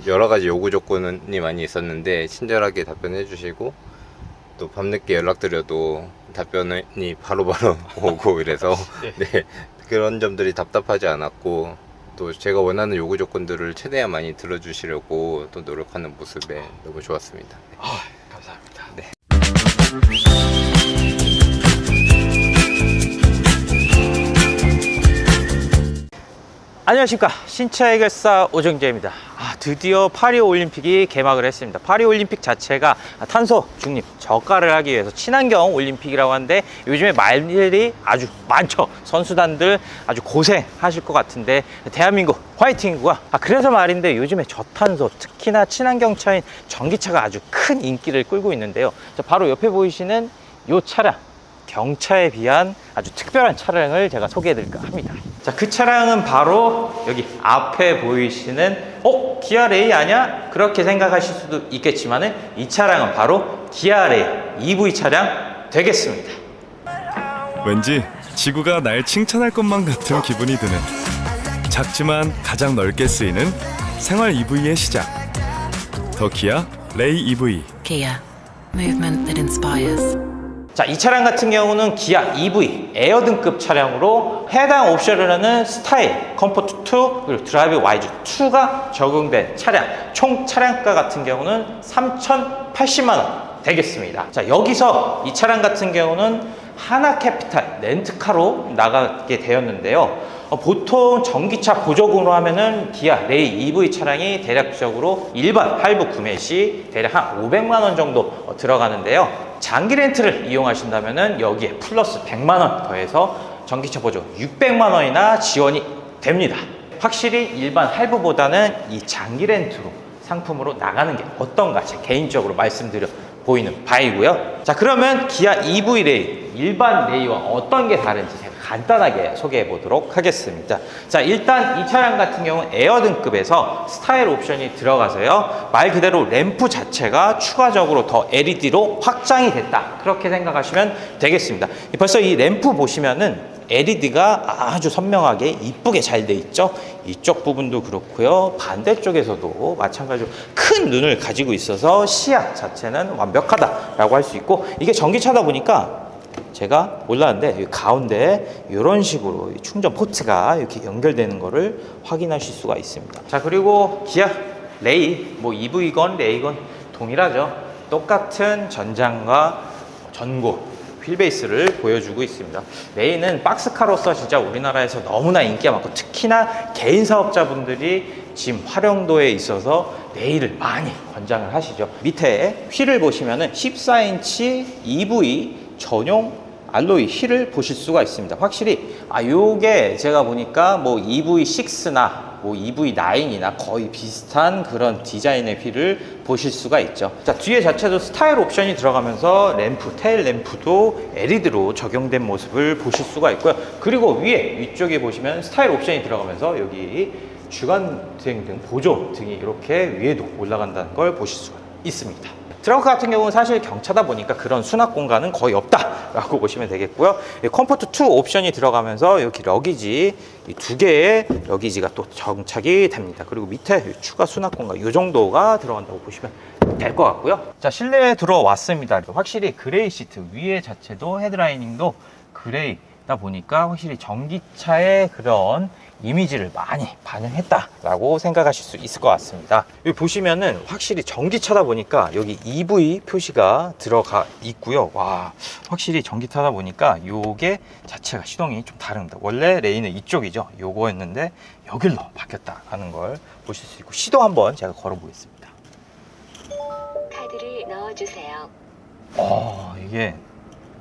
좀 여러 가지 요구 조건이 많이 있었는데 친절하게 답변해 주시고 또 밤늦게 연락드려도 답변이 바로 바로 오고 이래서 네 그런 점들이 답답하지 않았고 또 제가 원하는 요구 조건들을 최대한 많이 들어주시려고 또 노력하는 모습에 너무 좋았습니다. 아, 감사합니다. 네. 안녕하십니까. 신차 해결사 오정재입니다. 아, 드디어 파리 올림픽이 개막을 했습니다. 파리 올림픽 자체가 탄소 중립 저가를 하기 위해서 친환경 올림픽이라고 하는데 요즘에 말일이 아주 많죠. 선수단들 아주 고생하실 것 같은데 대한민국 화이팅이고요. 아, 그래서 말인데 요즘에 저탄소 특히나 친환경 차인 전기차가 아주 큰 인기를 끌고 있는데요. 자, 바로 옆에 보이시는 이 차량 경차에 비한 아주 특별한 차량을 제가 소개해 드릴까 합니다. 자, 그 차량은 바로 여기 앞에 보이시는 어? 기아 레이 아니야? 그렇게 생각하실 수도 있겠지만은 이 차량은 바로 기아 레이 EV 차량 되겠습니다. 왠지 지구가 날 칭찬할 것만 같은 기분이 드는 작지만 가장 넓게 쓰이는 생활 EV의 시작. 더 기아 레이 EV. Kia, movement that inspires. 자, 이 차량 같은 경우는 기아 EV 에어 등급 차량으로 해당 옵션을 하는 스타일, 컴포트 2, 그리고 드라이브 와이즈 2가 적용된 차량. 총 차량가 같은 경우는 3,080만 원 되겠습니다. 자, 여기서 이 차량 같은 경우는 하나 캐피탈 렌트카로 나가게 되었는데요. 어, 보통 전기차 보조금으로 하면은 기아 레이 EV 차량이 대략적으로 일반 할부 구매 시 대략 한 500만 원 정도 어, 들어가는데요. 장기 렌트를 이용하신다면은 여기에 플러스 100만 원 더해서 전기차 보조 600만 원이나 지원이 됩니다. 확실히 일반 할부보다는 이 장기 렌트로 상품으로 나가는 게 어떤가 제 개인적으로 말씀드려 보이는 바이고요. 자 그러면 기아 EV 레이 일반 레이와 어떤 게 다른지 간단하게 소개해 보도록 하겠습니다. 자 일단 이 차량 같은 경우는 에어 등급에서 스타일 옵션이 들어가서요 말 그대로 램프 자체가 추가적으로 더 LED로 확장이 됐다 그렇게 생각하시면 되겠습니다. 벌써 이 램프 보시면은 LED가 아주 선명하게 이쁘게 잘 돼 있죠. 이쪽 부분도 그렇고요. 반대쪽에서도 마찬가지로 큰 눈을 가지고 있어서 시야 자체는 완벽하다라고 할 수 있고 이게 전기차다 보니까 제가 몰랐는데 이 가운데 이런 식으로 이 충전 포트가 이렇게 연결되는 거를 확인하실 수가 있습니다. 자 그리고 기아 레이 뭐 EV건 레이건 동일하죠. 똑같은 전장과 전고 휠베이스를 보여주고 있습니다. 레이는 박스카로서 진짜 우리나라에서 너무나 인기가 많고 특히나 개인 사업자분들이 지금 활용도에 있어서 레이를 많이 권장을 하시죠. 밑에 휠을 보시면은 14인치 EV 전용 알로이 휠을 보실 수가 있습니다. 확실히 아 요게 제가 보니까 뭐 EV6나 뭐 EV9이나 거의 비슷한 그런 디자인의 휠을 보실 수가 있죠. 자, 뒤에 자체도 스타일 옵션이 들어가면서 램프, 테일 램프도 LED로 적용된 모습을 보실 수가 있고요. 그리고 위에 위쪽에 보시면 스타일 옵션이 들어가면서 여기 주간 등 등 보조 등이 이렇게 위에도 올라간다는 걸 보실 수가 있습니다. 트렁크 같은 경우는 사실 경차다 보니까 그런 수납 공간은 거의 없다라고 보시면 되겠고요. 이 컴포트 2 옵션이 들어가면서 여기 러기지 이두 개의 러기지가 또 정착이 됩니다. 그리고 밑에 이 추가 수납 공간 이 정도가 들어간다고 보시면 될 것 같고요. 자 실내에 들어왔습니다. 확실히 그레이 시트 위에 자체도 헤드라이닝도 그레이다 보니까 확실히 전기차의 그런 이미지를 많이 반영했다라고 생각하실 수 있을 것 같습니다. 여기 보시면은 확실히 전기차다 보니까 여기 EV 표시가 들어가 있고요. 와, 확실히 전기차다 보니까 요게 자체가 시동이 좀 다릅니다. 원래 레인은 이쪽이죠. 요거였는데 여길로 바뀌었다라는 걸 보실 수 있고 시동 한번 제가 걸어 보겠습니다. 카드를 넣어주세요. 어, 이게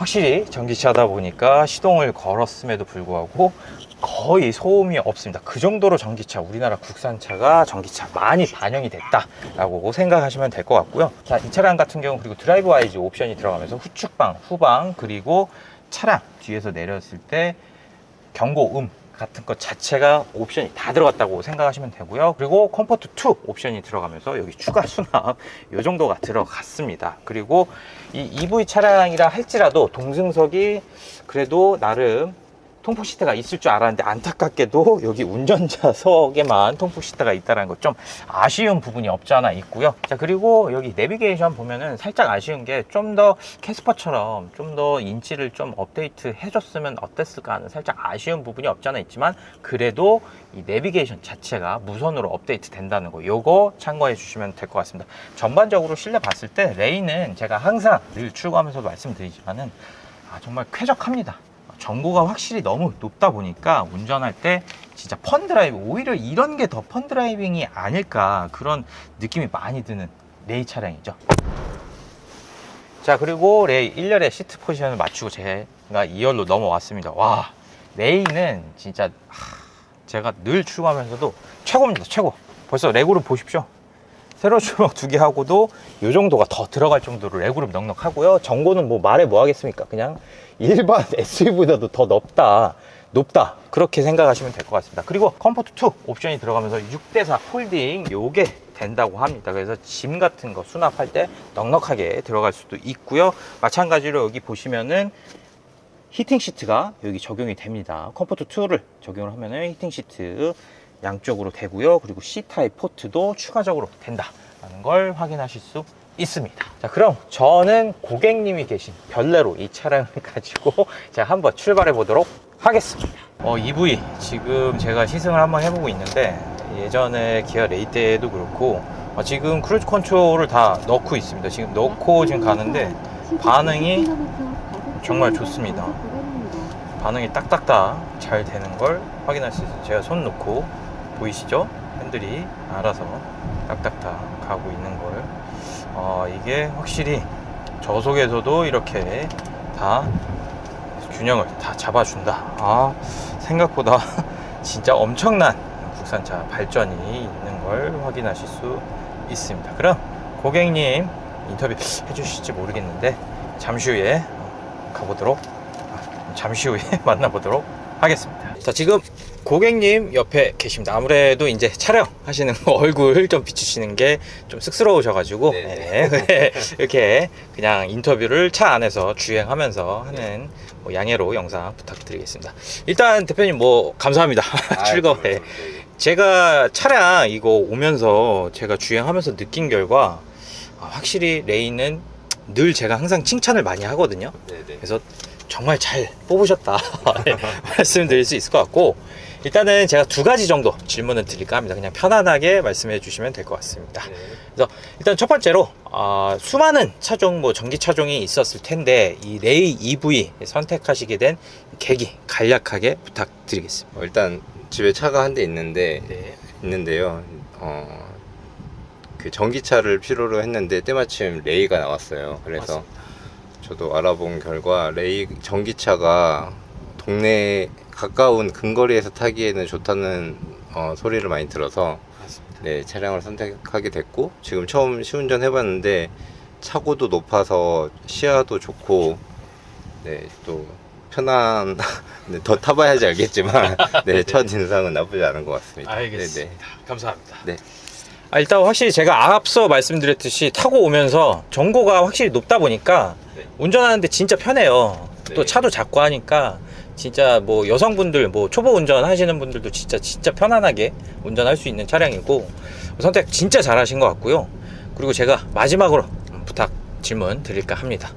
확실히 전기차다 보니까 시동을 걸었음에도 불구하고 거의 소음이 없습니다. 그 정도로 전기차, 우리나라 국산차가 전기차 많이 반영이 됐다라고 생각하시면 될 것 같고요. 자, 이 차량 같은 경우 그리고 드라이브 와이즈 옵션이 들어가면서 후측방, 후방 그리고 차량 뒤에서 내렸을 때 경고음 같은 것 자체가 옵션이 다 들어갔다고 생각하시면 되고요. 그리고 컴포트 2 옵션이 들어가면서 여기 추가 수납 이 정도가 들어갔습니다. 그리고 이 EV 차량이라 할지라도 동승석이 그래도 나름 통풍 시트가 있을 줄 알았는데 안타깝게도 여기 운전자석에만 통풍 시트가 있다는 것 좀 아쉬운 부분이 없지 않아 있고요. 자 그리고 여기 내비게이션 보면은 살짝 아쉬운 게 좀 더 캐스퍼처럼 좀 더 인치를 좀 업데이트 해줬으면 어땠을까 하는 살짝 아쉬운 부분이 없지 않아 있지만 그래도 이 내비게이션 자체가 무선으로 업데이트 된다는 거 요거 참고해 주시면 될 것 같습니다. 전반적으로 실내 봤을 때 레이는 제가 항상 늘 출고하면서도 말씀드리지만은 아, 정말 쾌적합니다. 전고가 확실히 너무 높다 보니까 운전할 때 진짜 펀드라이빙 오히려 이런 게 더 펀드라이빙이 아닐까 그런 느낌이 많이 드는 레이 차량이죠. 자 그리고 레이 1열의 시트 포지션을 맞추고 제가 2열로 넘어왔습니다. 와 레이는 진짜 하, 제가 늘 출고하면서도 최고입니다. 최고. 벌써 레고를 보십시오. 세로 주먹 두 개 하고도 이 정도가 더 들어갈 정도로 레그룹 넉넉하고요. 전고는 뭐 말해 뭐 하겠습니까? 그냥 일반 SUV보다도 더 넓다. 높다. 그렇게 생각하시면 될 것 같습니다. 그리고 컴포트 2 옵션이 들어가면서 6대4 폴딩 요게 된다고 합니다. 그래서 짐 같은 거 수납할 때 넉넉하게 들어갈 수도 있고요. 마찬가지로 여기 보시면은 히팅 시트가 여기 적용이 됩니다. 컴포트 2를 적용을 하면은 히팅 시트 양쪽으로 되고요. 그리고 C타입 포트도 추가적으로 된다라는 걸 확인하실 수 있습니다. 자, 그럼 저는 고객님이 계신 별내로 이 차량을 가지고 제가 한번 출발해 보도록 하겠습니다. 어, EV 지금 제가 시승을 한번 해보고 있는데 예전에 기아 레이 때도 그렇고 어, 지금 크루즈 컨트롤을 다 넣고 있습니다. 지금 넣고 지금 가는데 반응이 정말 좋습니다. 반응이 딱딱딱 잘 되는 걸 확인할 수 있어요. 제가 손 놓고 보이시죠? 핸들이 알아서 딱딱딱 가고 있는 걸. 어, 이게 확실히 저속에서도 이렇게 다 균형을 다 잡아준다. 아, 생각보다 진짜 엄청난 국산차 발전이 있는 걸 확인하실 수 있습니다. 그럼 고객님 인터뷰 해주실지 모르겠는데 잠시 후에 가보도록 아, 잠시 후에 만나보도록 하겠습니다. 자, 지금 고객님 옆에 계십니다. 아무래도 이제 촬영하시는 거 얼굴 좀 비추시는 게 좀 쑥스러우셔가지고 네네. 네, 이렇게 그냥 인터뷰를 차 안에서 주행하면서 하는 뭐 양해로 영상 부탁드리겠습니다. 일단 대표님 뭐 감사합니다. 즐거워. 네. 제가 차량 이거 오면서 제가 주행하면서 느낀 결과 아, 확실히 레이는 늘 제가 항상 칭찬을 많이 하거든요. 네네. 그래서 정말 잘 뽑으셨다 네, 말씀드릴 수 있을 것 같고 일단은 제가 두 가지 정도 질문을 드릴까 합니다. 그냥 편안하게 말씀해 주시면 될 것 같습니다. 네. 그래서 일단 첫 번째로 아, 수많은 차종 뭐 전기 차종이 있었을 텐데 이 레이 EV 선택하시게 된 계기 간략하게 부탁드리겠습니다. 어, 일단 집에 차가 한 대 있는데 네. 있는데요. 어, 그 전기차를 필요로 했는데 때마침 레이가 나왔어요. 그래서 저도 알아본 결과 레이 전기차가 동네 가까운 근거리에서 타기에는 좋다는 어, 소리를 많이 들어서 네, 차량을 선택하게 됐고 지금 처음 시운전 해봤는데 차고도 높아서 시야도 좋고 네, 또 편한 네, 더 타봐야지 알겠지만 네, 첫 인상은 나쁘지 않은 것 같습니다. 알겠습니다. 감사합니다. 네. 아, 일단 확실히 제가 앞서 말씀드렸듯이 타고 오면서 전고가 확실히 높다 보니까 네. 운전하는데 진짜 편해요. 또 네. 차도 작고 하니까 진짜 뭐 여성분들 뭐 초보 운전 하시는 분들도 진짜 진짜 편안하게 운전할 수 있는 차량이고 선택 진짜 잘하신 것 같고요. 그리고 제가 마지막으로 부탁 질문 드릴까 합니다.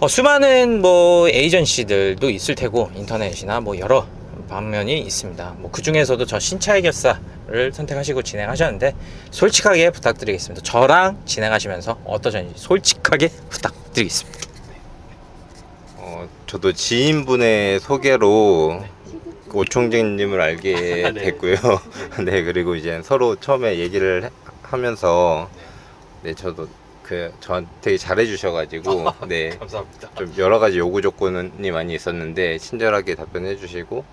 어, 수많은 뭐 에이전시들도 있을 테고 인터넷이나 뭐 여러 방면이 있습니다. 뭐 그 중에서도 저 신차 해결사를 선택하시고 진행하셨는데 솔직하게 부탁드리겠습니다. 저랑 진행하시면서 어떠셨는지 솔직하게 부탁드리겠습니다. 어, 저도 지인분의 소개로 오총재님을 알게 네. 됐고요. 네, 그리고 이제 서로 처음에 얘기를 해- 하면서 네, 저도 그 저한테 되게 잘해주셔가지고 네, 감사합니다. 좀 여러 가지 요구 조건이 많이 있었는데 친절하게 답변해 주시고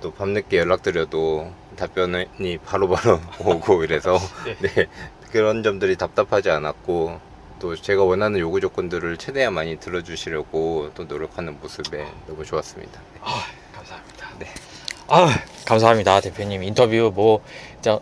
또 밤늦게 연락드려도 답변이 바로바로 오고 이래서 네. 네 그런 점들이 답답하지 않았고 또 제가 원하는 요구 조건들을 최대한 많이 들어주시려고 또 노력하는 모습에 너무 좋았습니다. 네. 아, 감사합니다. 네. 아, 감사합니다, 대표님. 인터뷰 뭐 진짜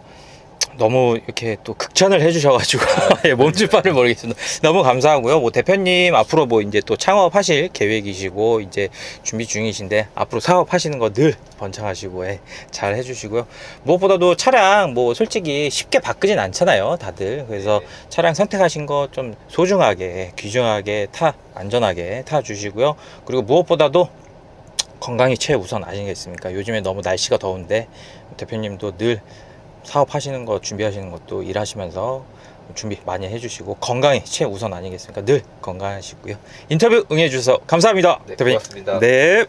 너무 이렇게 또 극찬을 해주셔가지고 예, 몸줄 바를 모르겠습니다. 너무 감사하고요. 뭐 대표님 앞으로 뭐 이제 또 창업하실 계획이시고 이제 준비 중이신데 앞으로 사업하시는 거 늘 번창하시고 예, 잘 해주시고요. 무엇보다도 차량 뭐 솔직히 쉽게 바꾸진 않잖아요, 다들. 그래서 차량 선택하신 거 좀 소중하게 귀중하게 타 안전하게 타 주시고요. 그리고 무엇보다도 건강이 최우선 아니겠습니까? 요즘에 너무 날씨가 더운데 대표님도 늘 사업하시는 거 준비하시는 것도 일하시면서 준비 많이 해주시고 건강이 최우선 아니겠습니까? 늘 건강하시고요. 인터뷰 응해주셔서 감사합니다. 네, 대표님. 고맙습니다. 네.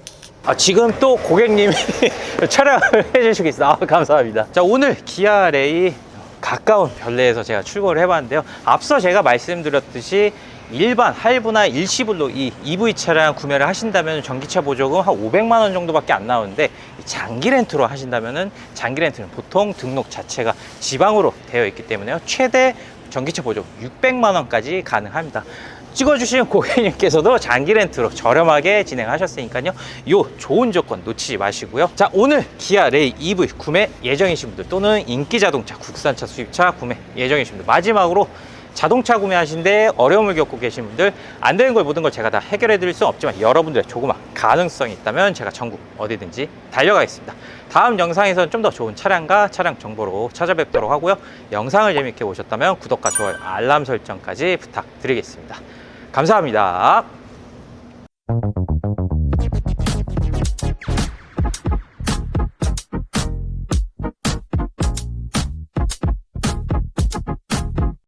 아, 지금 또 고객님이 촬영을 해주시고 있어요. 아, 감사합니다. 자, 오늘 기아 레이 가까운 별내에서 제가 출고를 해봤는데요. 앞서 제가 말씀드렸듯이 일반 할부나 일시불로 이 EV 차량 구매를 하신다면 전기차 보조금 한 500만 원 정도밖에 안 나오는데 이 장기 렌트로 하신다면은 장기 렌트는 보통 등록 자체가 지방으로 되어 있기 때문에요. 최대 전기차 보조금 600만 원까지 가능합니다. 찍어주신 고객님께서도 장기 렌트로 저렴하게 진행하셨으니까요. 요 좋은 조건 놓치지 마시고요. 자, 오늘 기아 레이 EV 구매 예정이신 분들 또는 인기 자동차, 국산차, 수입차 구매 예정이신 분들 마지막으로 자동차 구매하신데 어려움을 겪고 계신 분들 안 되는 걸 모든 걸 제가 다 해결해 드릴 수는 없지만 여러분들의 조그만 가능성이 있다면 제가 전국 어디든지 달려가겠습니다. 다음 영상에서는 좀 더 좋은 차량과 차량 정보로 찾아뵙도록 하고요. 영상을 재밌게 보셨다면 구독과 좋아요, 알람 설정까지 부탁드리겠습니다. 감사합니다.